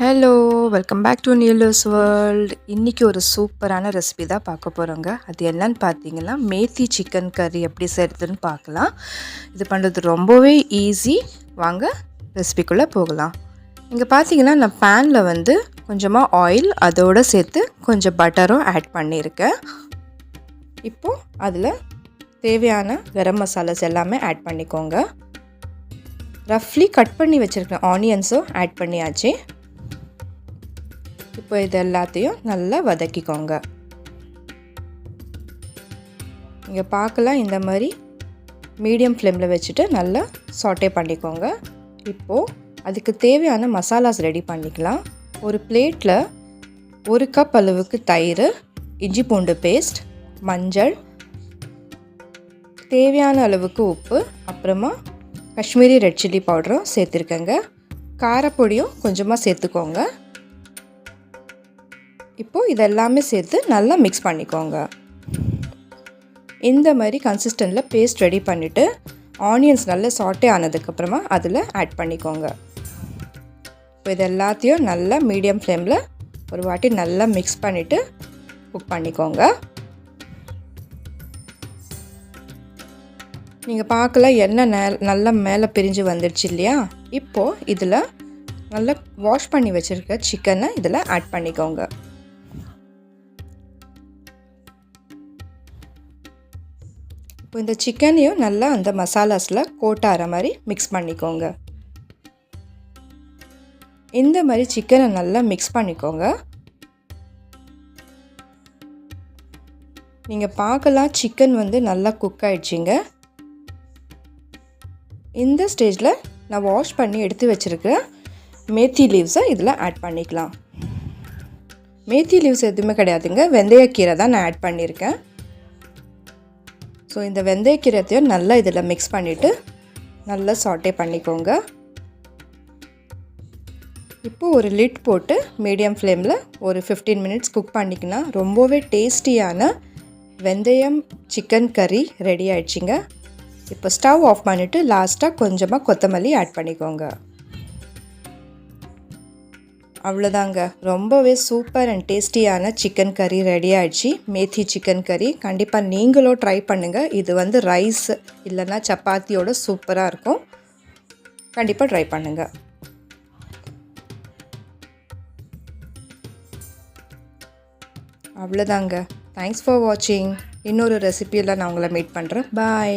Hello welcome back to நியூலர்ஸ் world இன்றைக்கி ஒரு சூப்பரான ரெசிபி தான் பார்க்க போகிறோங்க அது என்னன்னு பார்த்தீங்கன்னா மேத்தி சிக்கன் கறி எப்படி செய்கிறதுன்னு பார்க்கலாம். இது பண்ணுறது ரொம்பவே ஈஸி வாங்க ரெசிபிக்குள்ளே போகலாம். இங்கே பார்த்தீங்கன்னா நான் பேனில் வந்து கொஞ்சமாக ஆயில் அதோடு சேர்த்து கொஞ்சம் பட்டரும் ஆட் பண்ணியிருக்கேன். இப்போது அதில் தேவையான கரம் மசாலாஸ் எல்லாமே ஆட் பண்ணிக்கோங்க. ரஃப்லி கட் பண்ணி வச்சுருக்கேன் ஆனியன்ஸும் ஆட் பண்ணியாச்சு. இப்போ இது எல்லாத்தையும் நல்லா வதக்கிக்கோங்க. இங்கே பார்க்கலாம் இந்த மாதிரி மீடியம் ஃப்ளேமில் வச்சுட்டு நல்லா சாட்டே பண்ணிக்கோங்க. இப்போது அதுக்கு தேவையான மசாலாஸ் ரெடி பண்ணிக்கலாம். ஒரு பிளேட்டில் ஒரு கப் அளவுக்கு தயிர் இஞ்சி பூண்டு பேஸ்ட் மஞ்சள் தேவையான அளவுக்கு உப்பு அப்புறமா காஷ்மீரி ரெட் சில்லி பவுடரும் சேர்த்துருக்கேங்க. காரப்பொடியும் கொஞ்சமாக சேர்த்துக்கோங்க. இப்போது இதெல்லாமே சேர்த்து நல்லா மிக்ஸ் பண்ணிக்கோங்க. இந்த மாதிரி கன்சிஸ்டண்டில் பேஸ்ட் ரெடி பண்ணிவிட்டு ஆனியன்ஸ் நல்லா சாட்டே ஆனதுக்கப்புறமா அதில் ஆட் பண்ணிக்கோங்க. இப்போ இது எல்லாத்தையும் நல்லா மீடியம் ஃப்ளேமில் ஒரு வாட்டி நல்லா மிக்ஸ் பண்ணிவிட்டு குக் பண்ணிக்கோங்க. நீங்கள் பார்க்கல எண்ணெய் நே நல்லா மேலே பிரிஞ்சு வந்துடுச்சு இல்லையா? இப்போது இதில் நல்லா வாஷ் பண்ணி வச்சுருக்க சிக்கனை இதில் ஆட் பண்ணிக்கோங்க. இப்போ இந்த சிக்கனையும் நல்லா அந்த மசாலாஸில் கோட் ஆகிற மாதிரி மிக்ஸ் பண்ணிக்கோங்க. இந்த மாதிரி சிக்கனை நல்லா மிக்ஸ் பண்ணிக்கோங்க. நீங்கள் பார்க்கலாம் சிக்கன் வந்து நல்லா குக் ஆகிடுச்சிங்க இந்த ஸ்டேஜில் நான் வாஷ் பண்ணி எடுத்து வச்சுருக்கிற மேத்தி லீவ்ஸை இதில் ஆட் பண்ணிக்கலாம். மேத்தி லீவ்ஸ் எதுவுமே கிடையாதுங்க. வெந்தயக்கீரை தான் நான் ஆட் பண்ணியிருக்கேன். ஸோ இந்த வெந்தயக்கீரத்தையும் நல்லா இதில் மிக்ஸ் பண்ணிவிட்டு நல்லா சாட்டே பண்ணிக்கோங்க. இப்போது ஒரு லிட் போட்டு மீடியம் ஃப்ளேமில் ஒரு ஃபிஃப்டீன் மினிட்ஸ் குக் பண்ணிக்கினா ரொம்பவே டேஸ்டியான வெந்தயம் சிக்கன் கறி ரெடி ஆயிடுச்சிங்க. இப்போ ஸ்டவ் ஆஃப் பண்ணிவிட்டு லாஸ்ட்டாக கொஞ்சமாக கொத்தமல்லி ஆட் பண்ணிக்கோங்க. அவ்வளோதாங்க ரொம்பவே சூப்பர் அண்ட் டேஸ்டியான சிக்கன் கறி ரெடி ஆயிடுச்சு. மேத்தி சிக்கன் கறி கண்டிப்பாக நீங்களும் ட்ரை பண்ணுங்கள் இது வந்து ரைஸ் இல்லைன்னா சப்பாத்தியோட சூப்பராக இருக்கும். கண்டிப்பாக ட்ரை பண்ணுங்கள் அவ்வளோதாங்க தேங்க்ஸ் ஃபார் வாட்சிங் இன்னொரு ரெசிபியில் நான் உங்களை மீட் பண்ணுறேன் பாய்